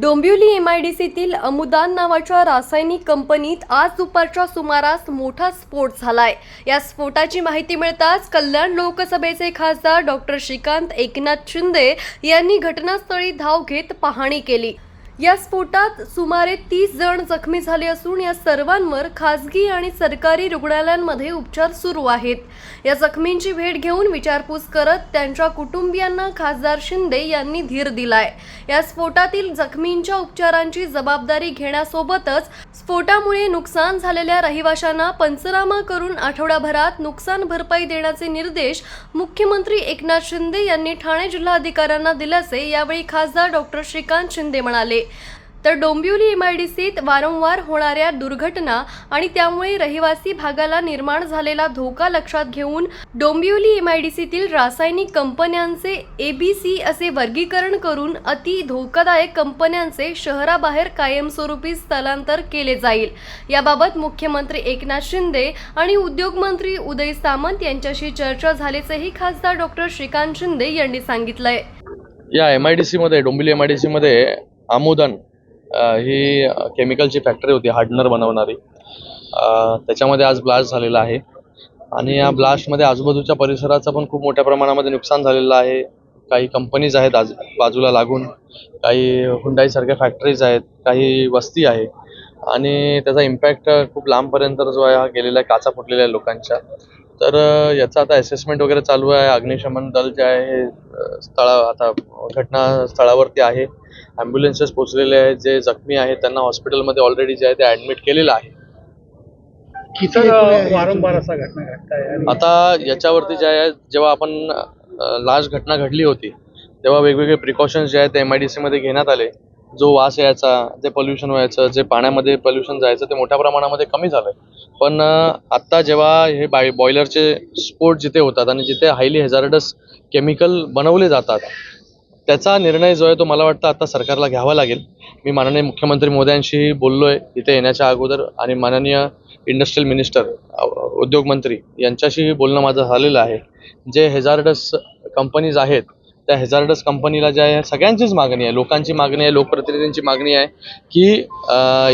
डोंबिवली एमआयडीसीतील अमुदान नावाच्या रासायनिक कंपनीत आज दुपारच्या सुमारास मोठा स्फोट झालाय. या स्फोटाची माहिती मिळताच कल्याण लोकसभेचे खासदार डॉक्टर श्रीकांत एकनाथ शिंदे यांनी घटनास्थळी धाव घेत पाहणी केली. या स्फोटात सुमारे तीस जण जखमी झाले असून या सर्वांवर खासगी आणि सरकारी रुग्णालयांमध्ये उपचार सुरू आहेत. या जखमींची भेट घेऊन विचारपूस करत त्यांच्या कुटुंबियांना खासदार शिंदे यांनी धीर दिलाय. या स्फोटातील जखमींच्या उपचारांची जबाबदारी घेण्यासोबतच स्फोटामुळे नुकसान झालेल्या रहिवाशांना पंचनामा करून आठवड्याभरात नुकसान भरपाई देण्याचे निर्देश मुख्यमंत्री एकनाथ शिंदे यांनी ठाणे जिल्हाधिकाऱ्यांना दिल्याचे यावेळी खासदार डॉक्टर श्रीकांत शिंदे म्हणाले. तर डोंबिवली एमआयडीसीत वारंवार होणाऱ्या दुर्घटना आणि त्यामुळे रहिवासी भागाला निर्माण झालेला धोका लक्षात घेऊन डोंबिवली एमआयडीसीतील रासायनिक कंपन्यांचे एबीसी असे वर्गीकरण करून अति धोकादायक कंपन्यांचे शहराबाहेर कायमस्वरूपी स्थलांतर केले जाईल. याबाबत मुख्यमंत्री एकनाथ शिंदे आणि उद्योगमंत्री उदय सामंत यांच्याशी चर्चा झाल्याचेही खासदार डॉक्टर श्रीकांत शिंदे यांनी सांगितलंय. या एम आय डी सीमध्ये डोंबिवली एम आय डी सीमध्ये आमोदन ही केमिकलची फॅक्टरी होती हार्डनर बनवणारी. त्याच्यामध्ये आज ब्लास्ट झालेला आहे. आणि या ब्लास्टमध्ये आजूबाजूच्या परिसराचं पण खूप मोठ्या प्रमाणामध्ये नुकसान झालेलं आहे. काही कंपनीज आहेत आज बाजूला लागून काही हुंडाईसारख्या फॅक्टरीज आहेत काही वस्ती आहे. आणि त्याचा इम्पॅक्ट खूप लांबपर्यंत जो आहे हा गेलेला आहे काचा फुटलेल्या आहे लोकांच्या. तर याचं आता असेसमेंट वगैरे चालू आहे. अग्निशमन दल जे आहे हे स्थळा आता घटनास्थळावरती आहे. ॲम्ब्युलन्सेस पोचलेले आहेत. जे जखमी आहेत त्यांना हॉस्पिटलमध्ये ऑलरेडी जे आहे ते ॲडमिट केलेलं आहे. किती वारंवार असा घटना घडताय आणि आता याच्यावरती जे आहे जेव्हा आपण लास्ट घटना घडली होती तेव्हा वेगवेगळे प्रिकॉशन्स जे आहेत ते एम आय डी सीमध्ये घेण्यात आले. जो वास यायचा जे पोल्युशन व्हायचं जे पाण्यामध्ये पोल्युशन जायचं ते मोठ्या प्रमाणामध्ये कमी झालं पण आत्ता जेव्हा हे बाय बॉयलरचे स्फोट जिथे होतात आणि जिथे हायली हेझार्डस केमिकल बनवले जातात त्याचा निर्णय जो आहे तो मला वाटतं आता सरकारला घ्यावा लागेल. मी माननीय मुख्यमंत्री मोदयांशी बोललो आहे इथे येण्याच्या अगोदर आणि माननीय इंडस्ट्रियल मिनिस्टर उद्योगमंत्री यांच्याशी बोलणं माझं झालेलं आहे. जे हेझार्डस कंपनीज आहेत त्या हेझार्डस कंपनीला जे आहे सगळ्यांचीच मागणी आहे. लोकांची मागणी आहे लोकप्रतिनिधींची मागणी आहे की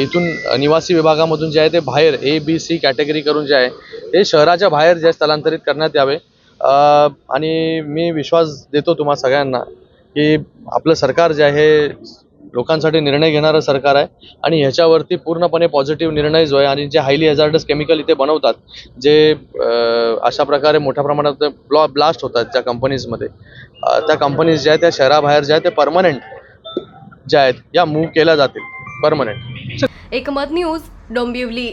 इथून निवासी विभागामधून जे आहे ते बाहेर ए बी सी कॅटेगरी करून जे आहे ते शहराच्या बाहेर जे स्थलांतरित करण्यात यावे. आणि मी विश्वास देतो तुम्हा सगळ्यांना की आपलं सरकार जे आहे लोकांसाठी निर्णय घेणारं सरकार आहे. आणि ह्याच्यावरती पूर्णपणे पॉझिटिव्ह निर्णय जो आहे आणि जे हायली हॅझार्डस केमिकल इथे बनवतात जे अशा प्रकारे मोठ्या प्रमाणात ब्लॉ ब्लास्ट होतात त्या कंपनीजमध्ये त्या कंपनीज ज्या आहेत त्या शहराबाहेर ज्या आहेत ते परमनंट ज्या आहेत या मूव्ह केल्या जातील. परमनंट एकमत न्यूज डोंबिवली.